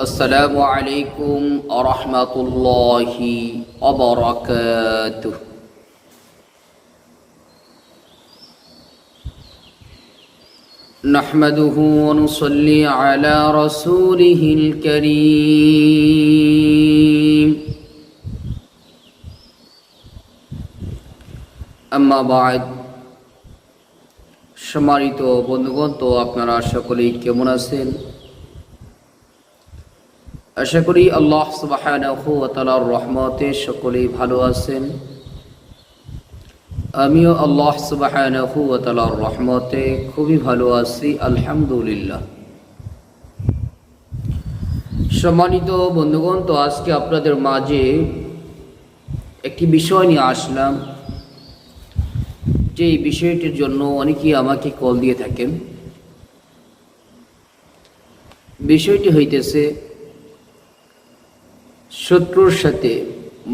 السلام عليكم ورحمة الله وبركاته نحمده ونصلي على رسوله الكريم أما بعد সম্মানিত বন্ধুগণ তো আপনারা সকলেই কেমন আছেন আশা করি আল্লাহ তাআলার রহমতে সকলেই ভালো আছেন। আমিও আল্লাহ ওয়া রহমতে খুবই ভালো আছি, আলহামদুলিল্লাহ। সম্মানিত বন্ধুগণ, তো আজকে আপনাদের মাঝে একটি বিষয় নিয়ে আসলাম। যে এই বিষয়টির জন্য অনেকেই আমাকে কল দিয়ে থাকেন। বিষয়টি হইতেছে শত্রুর সাথে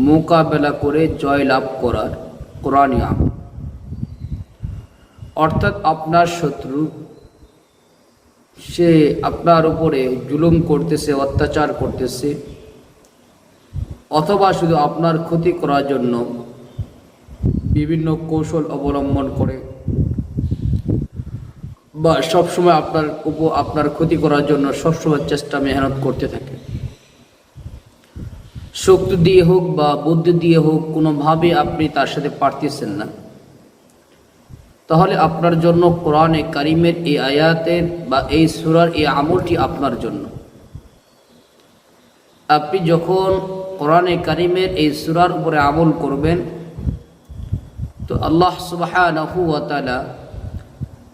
মোকাবেলা করে জয় লাভ করার কোরআনী অর্থাৎ আপনার শত্রু, সে আপনার উপরে জুলুম করতেছে, অত্যাচার করতেছে, অথবা শুধু আপনার ক্ষতি করার জন্য বিভিন্ন কৌশল অবলম্বন করে, বা সবসময় আপনার উপ, আপনার ক্ষতি করার জন্য সবসময় চেষ্টা, মেহনত করতে থাকে। শক্তি দিয়ে হোক বা বুদ্ধি দিয়ে হোক, কোনোভাবে আপনি তার সাথে পারতেছেন না। তাহলে আপনার জন্য কোরআনে কারিমের এই আয়াতের বা এই সুরার এই আমলটি আপনার জন্য। আপনি যখন কোরআনে কারিমের এই সুরার উপরে আমল করবেন, তো আল্লাহ সুবাহ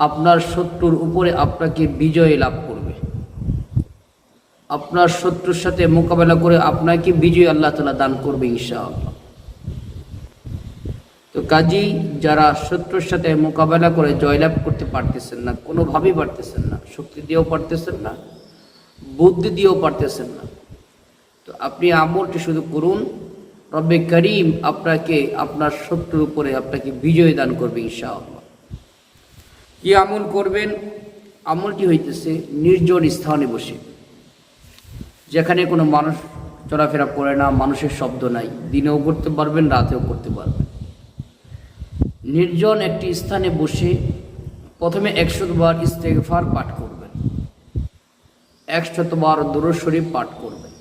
আপনার শত্রুর উপরে আপনাকে বিজয় লাভ আপনার শত্রুর সাথে মোকাবেলা করে আপনাকে বিজয় আল্লাহ তালা দান করবে ইনশাআল্লাহ। তো কাজী, যারা শত্রুর সাথে মোকাবেলা করে জয়লাভ করতে পারতেছেন না, কোনোভাবেই পারতেছেন না, শক্তি দিয়েও পারতেছেন না, বুদ্ধি দিয়েও পারতেছেন না। তো আপনি আমলটি শুধু করুন, রব্বে করিম আপনাকে, আপনার শত্রুর উপরে আপনাকে বিজয় দান করবে ইনশাআল্লাহ। কি আমল করবেন? আমলটি হইতেছে নির্জন স্থানে বসে। যেখানে কোনো মানুষ চলাফেরা করে না, মানুষের শব্দ নাই। দিনেও করতে পারবেন, রাতেও করতে পারবেন। নির্জন একটি স্থানে বসে প্রথমে একশতবার ইস্তেগফার পাঠ করবেন। একশতবার দুরুদ শরীফ পাঠ করবেন।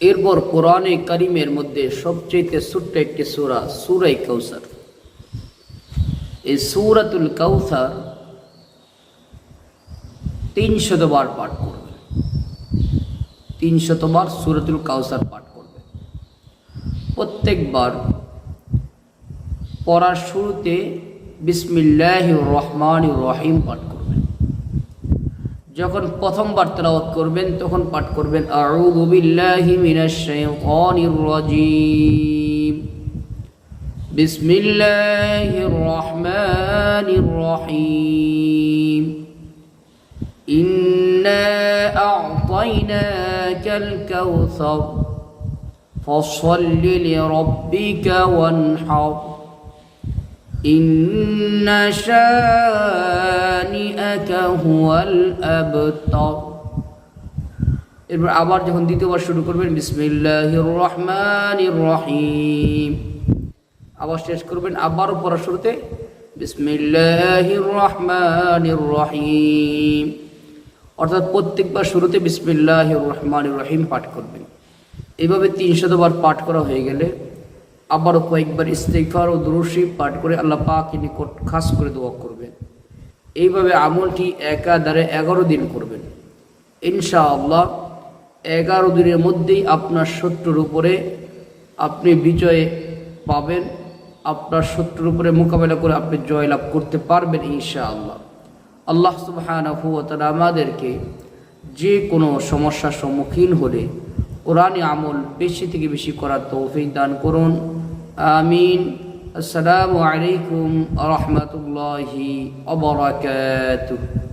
এরপর কোরআনে করিমের মধ্যে সবচেয়ে ছোট্ট একটি সুরা, সুরাই কৌসার এই সুরাতুল কৌসার তিন শতবার পাঠ করবেন। তিনশতবার সুরতুল কাউসার পাঠ করবে। প্রত্যেকবার পড়ার শুরুতে বিসমিল্লাহ রহমান রহিম পাঠ করবেন। যখন প্রথমবার তেলাওয়াত করবেন, তখন পাঠ করবেন, আউযু বিল্লাহি মিনাশ শাইতানির রাজিম। বিসমিল্লাহির রহমানির রহিম। ইন্না আ'তাইনা أعطيناك الكوثر فصل لربك وانحر إن شانئك هو الأبتر এরপর আবার যখন দ্বিতীয়বার শুরু করবেন বিসমিল্লাহির রহমানির রহিম আবার শেষ করবেন আবারও পড়া শুরুতে বিসমিল্লাহির রহমানির রহিম অর্থাৎ প্রত্যেকবার শুরুতে বিসমিল্লাহ রহমান রহিম পাঠ করবেন। এইভাবে তিনশতবার পাঠ করা হয়ে গেলে আবারও কয়েকবার ইস্তেফার ও দুরুশি পাঠ করে আল্লাহ পাক নিকট খাস করে দোয়া করবেন। এইভাবে আমলটি একাধারে এগারো দিন করবেন। ইনশাআল্লাহ এগারো দিনের মধ্যেই আপনার শত্রুর উপরে আপনি বিজয় পাবেন, আপনার শত্রুর উপরে মোকাবেলা করে আপনি জয়লাভ করতে পারবেন ইনশাআল্লাহ। আল্লাহ ওয়া তাআলা আমাদেরকে যে কোনো সমস্যার সম্মুখীন হলে কোরআনে আমল বেশি থেকে বেশি করার তৌফিক দান করুন। আমিন। আসসালামু আলাইকুম রহমতুল্লাহি অবরাকাতুহ